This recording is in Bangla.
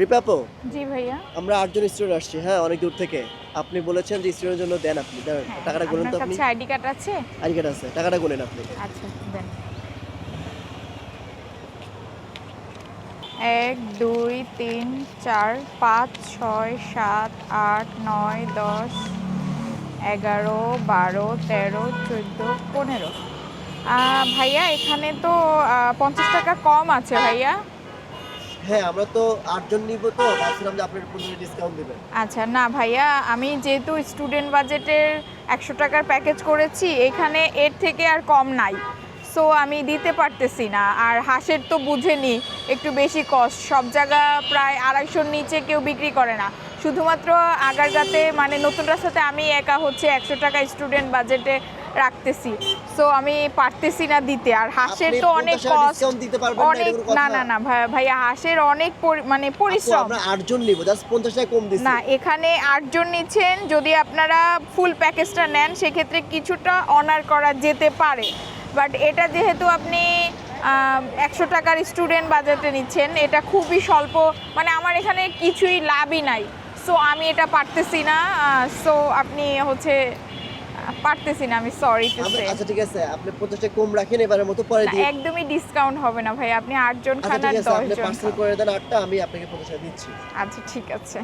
রিপাপো জি ভাইয়া। আমরা আটজন স্টুডেন্ট আসছি হ্যাঁ অনেক দূর থেকে। আপনি বলেছেন যে স্টুডেন্টের জন্য দেন আপনি দেন হ্যাঁ, টাকাটা গুনেন তো আপনি। আইডি কার্ড আছে? আইডি কার্ড আছে টাকাটা গুনেন আপনি। আচ্ছা দেন। এক দুই তিন চার পাঁচ ছয় সাত আট নয় দশ এগারো বারো তেরো চোদ্দ পনেরো। ভাইয়া এখানে তো পঞ্চাশ টাকা কম আছে ভাইয়া। হ্যাঁ আমরা তো আটজন নিব তো, ভাবছিলাম যে আপনার পনেরো ডিসকাউন্ট দেবেন। আচ্ছা না ভাইয়া, আমি যেহেতু স্টুডেন্ট বাজেটের একশো টাকার প্যাকেজ করেছি, এখানে এর থেকে আর কম নাই। সো আমি দিতে পারতেছি না, আর হাঁসের তো বুঝেনি, একটু বেশি কস্ট সব জায়গা প্রায় আড়াইশোর নিচে কেউ বিক্রি করে না। শুধুমাত্র আগারগাতে মানে নতুন রাস্তাতে আমি একা হচ্ছে একশো টাকা স্টুডেন্ট বাজেটে রাখতেছি। সো আমি পারতেছি না দিতে। আর হাঁসের তো অনেক 50 কস্ট অনেক না না। না না ভাই- ভাইয়া হাঁসের অনেক মানে পরিশ্রম। আমরা আটজন নিব জাস্ট পঞ্চাশ টাকা কম দিচ্ছি না এখানে আটজন নিচ্ছেন যদি আপনারা ফুল প্যাকেজটা নেন সেক্ষেত্রে কিছুটা অনার করা যেতে পারে। বাট এটা যেহেতু আপনি একশো টাকার স্টুডেন্ট বাজেটে নিচ্ছেন এটা খুবই স্বল্প মানে আমার এখানে কিছুই লাভই নাই। সো আমি এটা পারতেছি না সো আপনি হচ্ছে পারতেছি না আমি সরি টু সে আচ্ছা ঠিক আছে। আপনি পঞ্চাশ টাকা কম রাখেন এবারে মতো পরে দিই। একদমই ডিসকাউন্ট হবে না ভাই। আপনি আটজন আচ্ছা খান ঠিক আর আছে আপনি পার্সেল করে দেন 8টা আমি আপনাকে পঞ্চাশ টাকা দিচ্ছি। আচ্ছা ঠিক আছে।